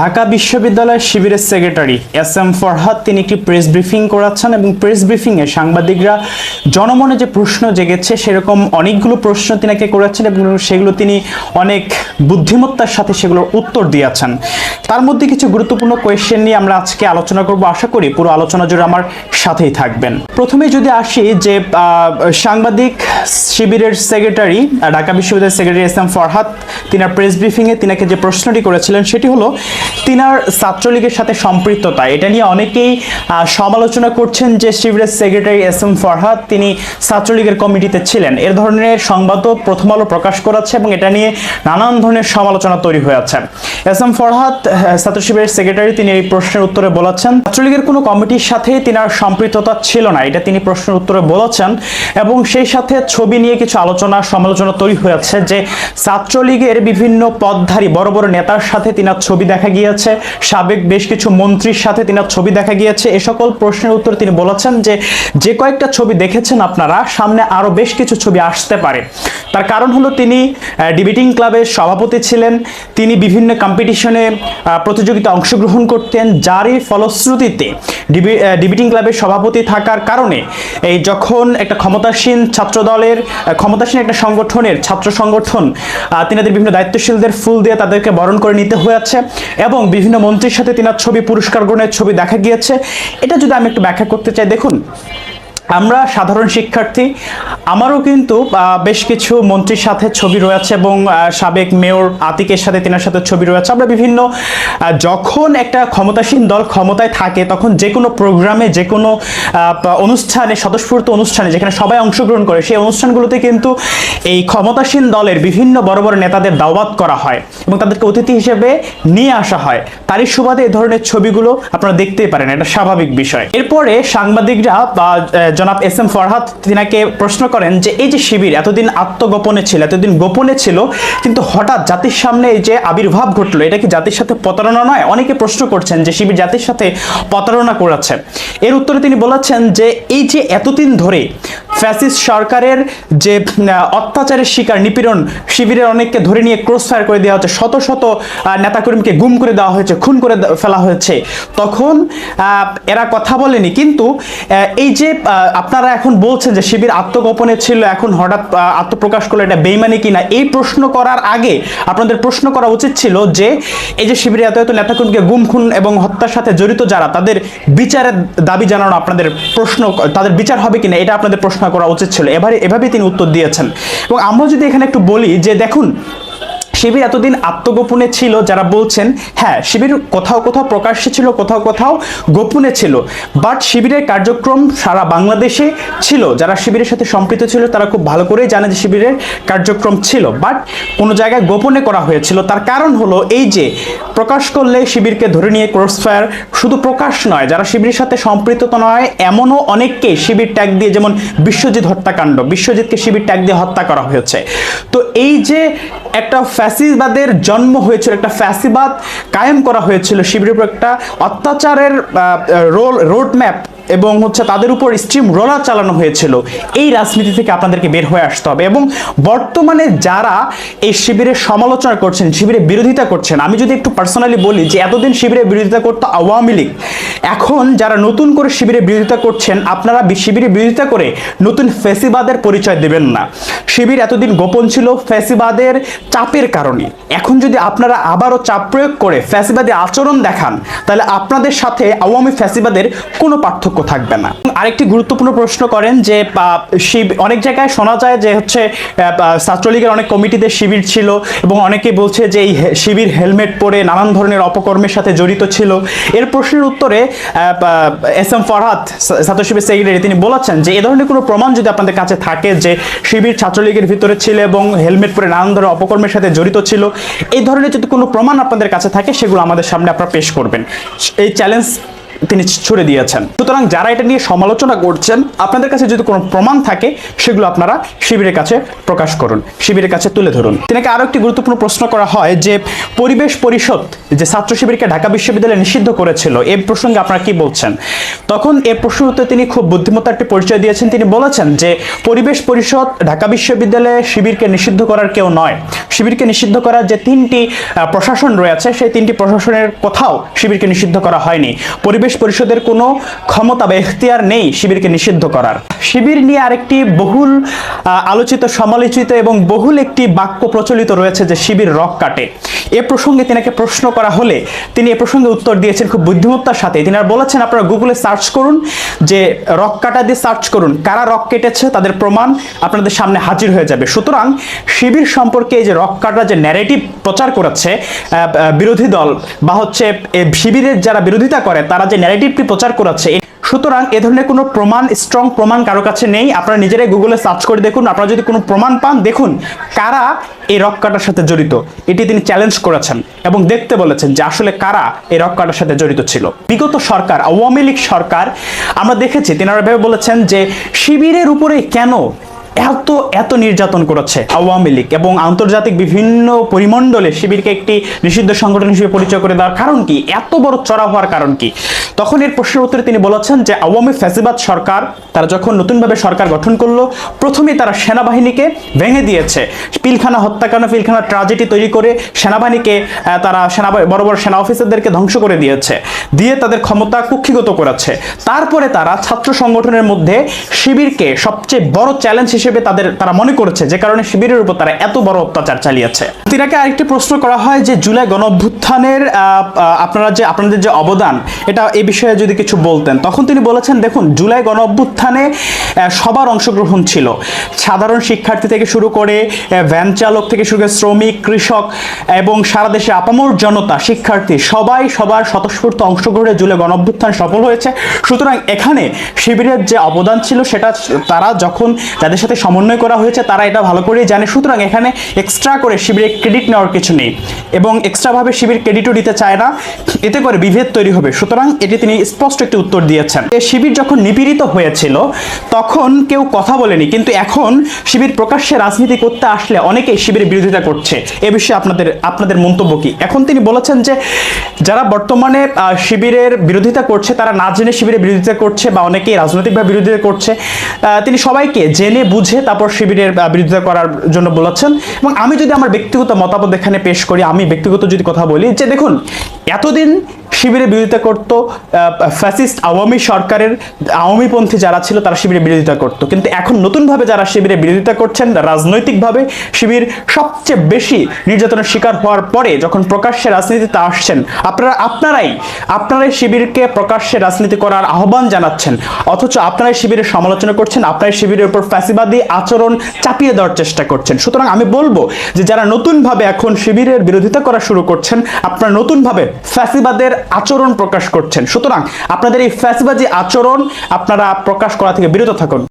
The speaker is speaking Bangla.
ঢাকা বিশ্ববিদ্যালয়ের শিবিরের সেক্রেটারি এস এম ফরহাদ, তিনি একটি প্রেস ব্রিফিং করাচ্ছেন এবং প্রেস ব্রিফিংয়ে সাংবাদিকরা জনমনে যে প্রশ্ন জেগেছে, সেরকম অনেকগুলো প্রশ্ন তিনাকে করেছেন এবং সেগুলো তিনি অনেক বুদ্ধিমত্তার সাথে সেগুলোর উত্তর দিয়েছেন। তার মধ্যে কিছু গুরুত্বপূর্ণ কোয়েশ্চেন নিয়ে আমরা আজকে আলোচনা করব। আশা করি পুরো আলোচনা জুড়ে আমার সাথেই থাকবেন। প্রথমে যদি আসি যে সাংবাদিক শিবিরের সেক্রেটারি, ঢাকা বিশ্ববিদ্যালয়ের সেক্রেটারি এস এম ফরহাদ, তিনার প্রেস ব্রিফিংয়ে তিনাকে যে প্রশ্নটি করেছিলেন, সেটি হলো তিনার ছাত্রলীগের সাথে সম্পৃক্ততা, এটা নিয়ে অনেকেই সমালোচনা করছেন যে শিবিরের সেক্রেটারি এস এম ফরহাদ তিনি ছাত্রলীগের কমিটিতে ছিলেন। এর ধরনের সংবাদও প্রথম আলো প্রকাশ করাচ্ছে এবং এটা নিয়ে নানান ধরনের সমালোচনা তৈরি হয়েছে এস এম ফরহাদ ছাত্র শিবিরের সেক্রেটারি, তিনি এই প্রশ্নের উত্তরে বলেছেন, ছাত্রলীগের কোনো কমিটির সাথে তিনার সম্পৃক্ততা ছিল না। এটা তিনি প্রশ্নের উত্তরে বলেছেন এবং সেই সাথে ছবি নিয়ে কিছু আলোচনা, সমালোচনা তৈরি হয়েছে যে ছাত্রলীগের বিভিন্ন পদধারী, বড় বড় নেতার সাথে তিনার ছবি দেখা গিয়েছে। সাবেক বেশ কিছু মন্ত্রীর সাথে তিনার ছবি দেখা গিয়েছে। এ সকল প্রশ্নের উত্তর তিনি বলেছেন যে যে কয়েকটা ছবি দেখেছেন আপনারা, সামনে আরও বেশ কিছু ছবি আসতে পারে। তার কারণ হলো তিনি ডিবেটিং ক্লাবের সভাপতি ছিলেন। তিনি বিভিন্ন কম্পিটিশনে প্রতিযোগিতা অংশগ্রহণ করতেন, যারই ফলশ্রুতিতে ডিবেটিং ক্লাবের সভাপতি থাকার কারণে এই যখন একটা ক্ষমতাসীন ছাত্র দলের ক্ষমতাসীন একটা সংগঠনের ছাত্র সংগঠন তিনাদের বিভিন্ন দায়িত্বশীলদের ফুল দিয়ে তাদেরকে বরণ করে নিতে হয়েছে। এবং বিভিন্ন মন্ত্রীর সাথে তিনার ছবি, পুরস্কার গ্রহণের ছবি দেখা গিয়েছে। এটা যদি আমি একটু ব্যাখ্যা করতে চাই, দেখুন। আমরা সাধারণ শিক্ষার্থী, আমারও কিন্তু বেশ কিছু মন্ত্রীর সাথে ছবি রয়েছে এবং সাবেক মেয়র আতিকের সাথে তেনার সাথে ছবি রয়েছে। আমরা বিভিন্ন যখন একটা ক্ষমতাসীন দল ক্ষমতায় থাকে, তখন যে কোনো প্রোগ্রামে যে কোনো অনুষ্ঠানে, স্বতঃস্ফূর্ত অনুষ্ঠানে, যেখানে সবাই অংশগ্রহণ করে, সেই অনুষ্ঠানগুলোতে কিন্তু এই ক্ষমতাসীন দলের বিভিন্ন বড় বড় নেতাদের দাওয়াত করা হয় এবং তাদেরকে অতিথি হিসেবে নিয়ে আসা হয়। তারই সুবাদে এই ধরনের ছবিগুলো আপনারা দেখতেই পারেন, এটা স্বাভাবিক বিষয়। এরপরে সাংবাদিকরা বা জনাব এস এম ফরহাদ, তিনাকে প্রশ্ন করেন যে, এই যে শিবির, এতদিন আত্মগোপনে ছিল, এতদিন গোপনে ছিল, কিন্তু হঠাৎ জাতির সামনে এই যে আবির্ভাব ঘটলো, এটা কি জাতির সাথে প্রতারণা নয়? অনেকে প্রশ্ন করছেন যে, শিবির জাতির সাথে প্রতারণা করেছে? এর উত্তরে তিনি বলেছেন যে, এই যে এতদিন ধরে ফ্যাসিস্ট সরকারের যে অত্যাচারের শিকার নিপীড়ন শিবিরের অনেককে ধরে নিয়ে ক্রস ফায়ার করে দেওয়া হচ্ছে, শত শত নেতাকর্মীকে গুম করে দেওয়া হয়েছে, খুন করে ফেলা হয়েছে। তখন এরা কথা বলেনি, কিন্তু এই যে আপনারা এখন বলছেন যে শিবির আত্মগোপনে ছিল, এখন হঠাৎ আত্মপ্রকাশ করল, এটা বেইমানি কিনা, এই প্রশ্ন করার আগে আপনাদের প্রশ্ন করা উচিত ছিল যে, এই যে শিবিরের এত এত নেতাকর্মীকে গুম, খুন এবং হত্যার সাথে জড়িত যারা, তাদের বিচারের দাবি জানানো আপনাদের প্রশ্ন তাদের বিচার হবে কিনা, এটা আপনাদের প্রশ্ন করা উচিত ছিল। এবারে এভাবেই তিনি উত্তর দিয়েছেন। এবং আমরা যদি এখানে একটু বলি যে, দেখুন শিবির এতদিন আত্মগোপনে ছিল, যারা বলছেন হ্যাঁ শিবির কোথাও কোথাও প্রকাশ্যে ছিল, কোথাও কোথাও গোপনে ছিল। বাট শিবিরের কার্যক্রম সারা বাংলাদেশে ছিল। যারা শিবিরের সাথে সম্পৃক্ত ছিল, তারা খুব ভালো করেই জানে যে শিবিরের কার্যক্রম ছিল। বাট কোনো জায়গায় গোপনে করা হয়েছিল। তার কারণ হলো এই যে, প্রকাশ করলে শিবিরকে ধরে নিয়ে ক্রস ফায়ার শুধু প্রকাশ নয়, যারা শিবিরের সাথে সম্পৃক্ত নয়, এমনও অনেককে শিবির ট্যাগ দিয়ে, যেমন বিশ্বজিৎ হত্যাকাণ্ড, বিশ্বজিৎকে শিবির ট্যাগ দিয়ে হত্যা করা হয়েছে। তো এই যে একটা ফ্যাসিবাদের জন্ম হয়েছিল, একটা ফ্যাসিবাদ কায়েম করা হয়েছিল শিবিরের উপর একটা অত্যাচারের রোল রোড ম্যাপ এবং হচ্ছে তাদের উপর স্ট্রিম রোলার চালানো হয়েছিল। এই রাজনীতি থেকে আপনাদেরকে বের হয়ে আসতে হবে এবং বর্তমানে যারা এই শিবিরের সমালোচনা করছেন শিবিরের বিরোধিতা করছেন, আমি যদি একটু পার্সোনালি বলি যে এতদিন শিবিরের বিরোধিতা করতো আওয়ামী লীগ। এখন যারা নতুন করে শিবিরের বিরোধিতা করছেন, আপনারা শিবিরের বিরোধিতা করে নতুন ফেসিবাদের পরিচয় দেবেন না। শিবির এতদিন গোপন ছিল ফ্যাসিবাদের চাপের কারণে। এখন যদি আপনারা আবারও চাপ প্রয়োগ করে ফ্যাসিবাদী আচরণ দেখান, তাহলে আপনাদের সাথে আওয়ামী ফ্যাসিবাদের কোনো পার্থক্য থাকবে না। আরেকটি গুরুত্বপূর্ণ প্রশ্ন করেন যে শিব অনেক জায়গায় শোনা যায় যে হচ্ছে ছাত্রলীগের অনেক কমিটিতে শিবির ছিল এবং অনেকে বলছে যে এই শিবির হেলমেট পরে নানান ধরনের অপকর্মের সাথে জড়িত ছিল। এর প্রশ্নের উত্তরে এস এম ফরহাদ ছাত্র শিবির সেক্রেটারি, তিনি বলেছেন যে, এ ধরনের কোনো প্রমাণ যদি আপনাদের কাছে থাকে যে শিবির ছাত্রলীগের ভিতরে ছিল এবং হেলমেট পরে নানান ধরনের অপকর্মের সাথে জড়িত ছিল, এই ধরনের যদি কোনো প্রমাণ আপনাদের কাছে থাকে, সেগুলো আমাদের সামনে আপনারা পেশ করবেন। এই চ্যালেঞ্জ তিনি ছুড়ে দিয়েছেন। সুতরাং যারা এটা নিয়ে সমালোচনা করছেন, আপনাদের কাছে যদি কোনো প্রমাণ থাকে, সেগুলো আপনারা শিবিরের কাছে প্রকাশ করুন, শিবিরের কাছে তুলে ধরুন। তিনাকে আরও একটি গুরুত্বপূর্ণ প্রশ্ন করা হয় যে, পরিবেশ পরিষদ যে ছাত্র শিবিরকে ঢাকা বিশ্ববিদ্যালয়ে নিষিদ্ধ করেছিল এই প্রসঙ্গে আপনারা কি বলছেন? তখন এর প্রশ্ন উত্তরে তিনি খুব বুদ্ধিমত্তার একটি পরিচয় দিয়েছেন। তিনি বলেছেন যে, পরিবেশ পরিষদ ঢাকা বিশ্ববিদ্যালয়ে শিবিরকে নিষিদ্ধ করার কেউ নয়। শিবিরকে নিষিদ্ধ করার যে তিনটি প্রশাসন রয়েছে, সেই তিনটি প্রশাসনের কোথাও শিবিরকে নিষিদ্ধ করা হয়নি। পরিবেশ পরিষদের কোনো ক্ষমতা বা এখতিয়ার নেই শিবিরকে নিষিদ্ধ করার। শিবির নিয়ে আরেকটি বহুল আলোচিত, সমালোচিত এবং বহুল একটি বাক্য প্রচলিত রয়েছে যে শিবির রক কাটে। এ প্রসঙ্গে তিনাকে প্রশ্ন করা হলে তিনি এ প্রসঙ্গে উত্তর দিয়েছেন খুব বুদ্ধিমত্তার সাথে। তিনি আর বলেছেন, আপনারা গুগলে সার্চ করুন যে রক কাটা দিয়ে সার্চ করুন, কারা রক কেটেছে, তাদের প্রমাণ আপনাদের সামনে হাজির হয়ে যাবে। সুতরাং শিবির সম্পর্কে এই যে রক কাটা যে ন্যারেটিভ প্রচার করেছে বিরোধী দল বা হচ্ছে শিবিরের যারা বিরোধিতা করে, তারা যে ন্যারেটিভটি প্রচার করেছে সুতরাং এ ধরনের কোনো প্রমাণ স্ট্রং প্রমাণ কারও কাছে নেই। আপনারা নিজেরাই গুগলে সার্চ করে দেখুন। আপনারা যদি কোনো প্রমাণ পান, দেখুন কারা এই রক কাটার সাথে জড়িত। এটি তিনি চ্যালেঞ্জ করেছেন এবং দেখতে বলেছেন যে আসলে কারা এই রক কাটার সাথে জড়িত ছিল। বিগত সরকার, আওয়ামী লীগ সরকার, আমরা দেখেছি তিনারা ভেবে বলেছেন যে শিবিরের উপরে কেন এত এত নির্যাতন করেছে আওয়ামী লীগ এবং আন্তর্জাতিক বিভিন্ন পরিমণ্ডলে শিবিরকে একটি নিষিদ্ধ সংগঠন হিসেবে পরিচয় করে দেওয়ার কারণ কি? এত বড় চড়া হওয়ার কারণ কি? তখন এর প্রশ্নের উত্তরে তিনি বলেছেন যে, আওয়ামী ফ্যাসিবাদ সরকার, তারা যখন নতুনভাবে সরকার গঠন করল, প্রথমে তারা সেনাবাহিনীকে ভেঙে দিয়েছে। পিলখানা হত্যাকাণ্ড, পিলখানা ট্রাজেডি তৈরি করে সেনাবাহিনীকে তারা সেনা, বড় বড় সেনা অফিসারদেরকে ধ্বংস করে দিয়েছে, দিয়ে তাদের ক্ষমতা কুক্ষিগত করেছে। তারপরে তারা ছাত্র সংগঠনের মধ্যে শিবিরকে সবচেয়ে বড় চ্যালেঞ্জ হিসেবে তাদের তারা মনে করেছে যে কারণে শিবিরের উপর তারা এত বড় অত্যাচার চালিয়েছে। তিনাকে আরেকটি প্রশ্ন করা হয় যে জুলাই গণ অভ্যুত্থানের আহ, আহ, আপনারা যে আপনাদের যে অবদান এটা এই বিষয়ে যদি কিছু বলতেন। তখন তিনি বলেছেন দেখুন জুলাই গণ অভ্যুত্থানে সবার অংশগ্রহণ ছিল। সাধারণ শিক্ষার্থী থেকে শুরু করে ভ্যান চালক থেকে শুরু করে শ্রমিক কৃষক এবং সারা দেশে আপামর জনতা শিক্ষার্থী সবাই সবার স্বতঃস্ফূর্ত অংশগ্রহণে জুলাই গণ অভ্যুত্থান সফল হয়েছে। সুতরাং এখানে শিবিরের যে অবদান ছিল সেটা তারা যখন যাদের সাথে সমন্বয় করা হয়েছে, তারা এটা ভালো করেই জানে। সুতরাং এখানে এক্সট্রা করে শিবিরের ক্রেডিট নেওয়ার কিছু নেই এবং এক্সট্রাভাবে শিবির ক্রেডিটও দিতে চায় না, এতে করে বিভেদ তৈরি হবে। সুতরাং এটি তিনি স্পষ্ট একটি উত্তর দিয়েছেন। শিবির যখন নিপীড়িত হয়েছিল, তখন কেউ কথা বলেনি, কিন্তু এখন শিবির প্রকাশ্যে রাজনীতি করতে আসলে অনেকেই শিবিরের বিরোধিতা করছে। এ বিষয়ে আপনাদের আপনাদের মন্তব্য কি? এখন তিনি বলেছেন যে, যারা বর্তমানে শিবিরের বিরোধিতা করছে, তারা না জেনে শিবিরের বিরোধিতা করছে বা অনেকেই রাজনৈতিকভাবে বিরোধিতা করছে। তিনি সবাইকে জেনে বুঝে তারপর শিবিরের বিরোধিতা করার জন্য বলেছেন। এবং আমি যদি আমার ব্যক্তিগত মতামত এখানে পেশ করি, আমি ব্যক্তিগত যদি কথা বলি, যে দেখুন, এতদিন শিবিরের বিরোধিতা করত ফ্যাসিস্ট আওয়ামী সরকারের আওয়ামীপন্থী যারা ছিল তারা শিবিরের বিরোধিতা করত। কিন্তু এখন নতুনভাবে যারা শিবিরের বিরোধিতা করছেন, রাজনৈতিকভাবে শিবির সবচেয়ে বেশি নির্যাতনের শিকার হওয়ার পরে যখন প্রকাশ্যে রাজনীতিতে আসছেন, আপনারা, আপনারাই আপনারাই শিবিরকে প্রকাশ্যে রাজনীতি করার আহ্বান জানাচ্ছেন। অথচ আপনারাই শিবিরের সমালোচনা করছেন, আপনারাই শিবিরের উপর ফ্যাসিবাদী আচরণ চাপিয়ে দেওয়ার চেষ্টা করছেন। সুতরাং আমি বলব যে যারা নতুনভাবে এখন শিবিরের বিরোধিতা করা শুরু করছেন, আপনারা নতুনভাবে ফ্যাসিবাদের আচরণ প্রকাশ করছেন। সুতরাং আপনাদের এই ফ্যাসবাজি আচরণ আপনারা প্রকাশ করা থেকে বিরত থাকুন।